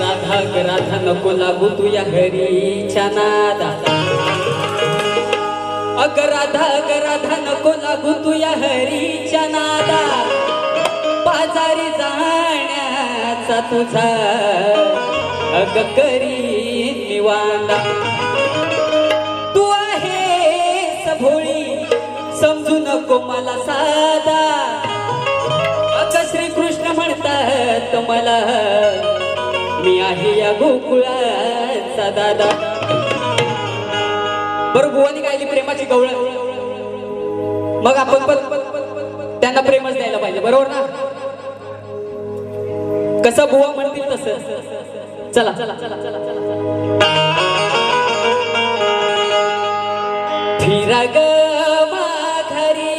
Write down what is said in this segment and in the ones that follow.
राधा ग राधा नको लागू तू या हरीच्या नादा. अग राधा ग राधा नको लागू तू या हरीच्या नादा. बाजारी जाण्याचा तुझा अग करी निवांदा तू आहे भोळी समजू नको मला साधा अग श्रीकृष्ण म्हणतात मला मी आहे या गोकुळाचा दादा. बरं बुवानी गायली प्रेमाची गवळ मग आपण पण त्यांना प्रेमच द्यायला पाहिजे बरोबर ना? कसं बुवा म्हणतील तसं. चला. चला चला चला चला फिरा ग माघारी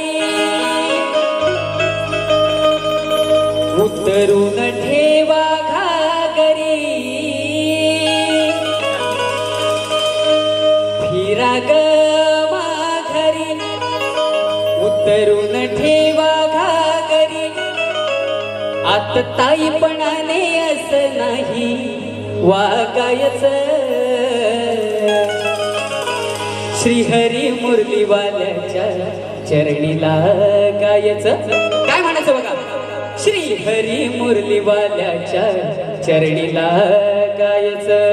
तरुण ठेवा घागरी. आता ताईपणाने असं नाही वागायच. श्रीहरी मुरलीवाल्याच्या चरणीला गायचं. काय म्हणायचं बघा? श्रीहरी मुरलीवाल्याच्या चरणीला गायचं.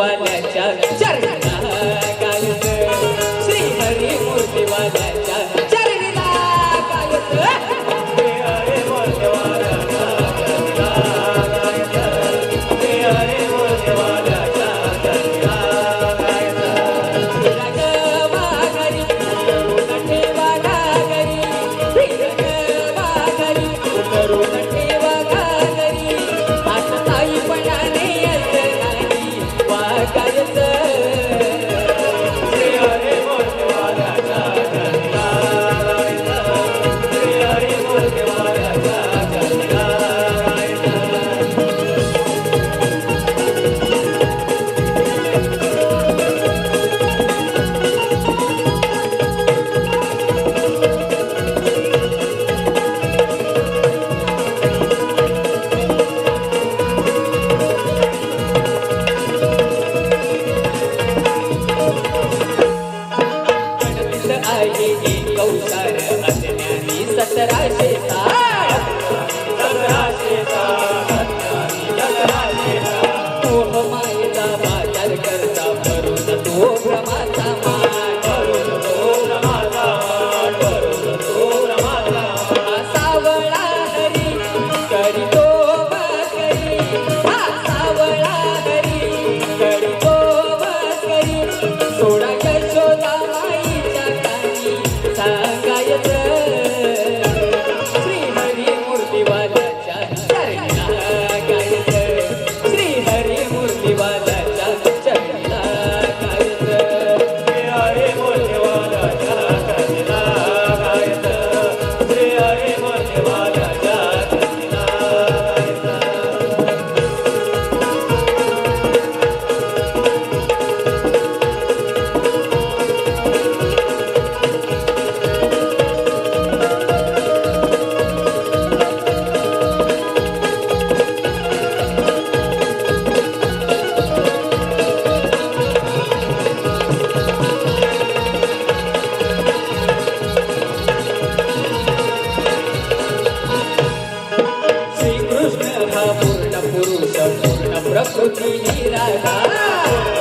मूर्तीवाल्याच्या सत आहे एक कौसार अज्ञानी सतराशे सा राधा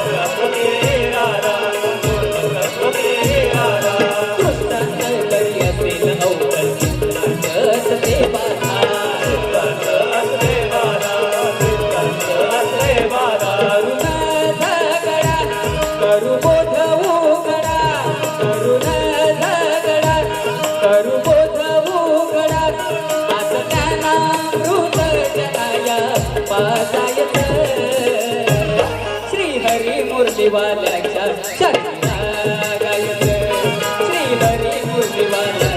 मुरलीवाल्याच्या चरणागायत श्रीहरी मुरलीवाल्या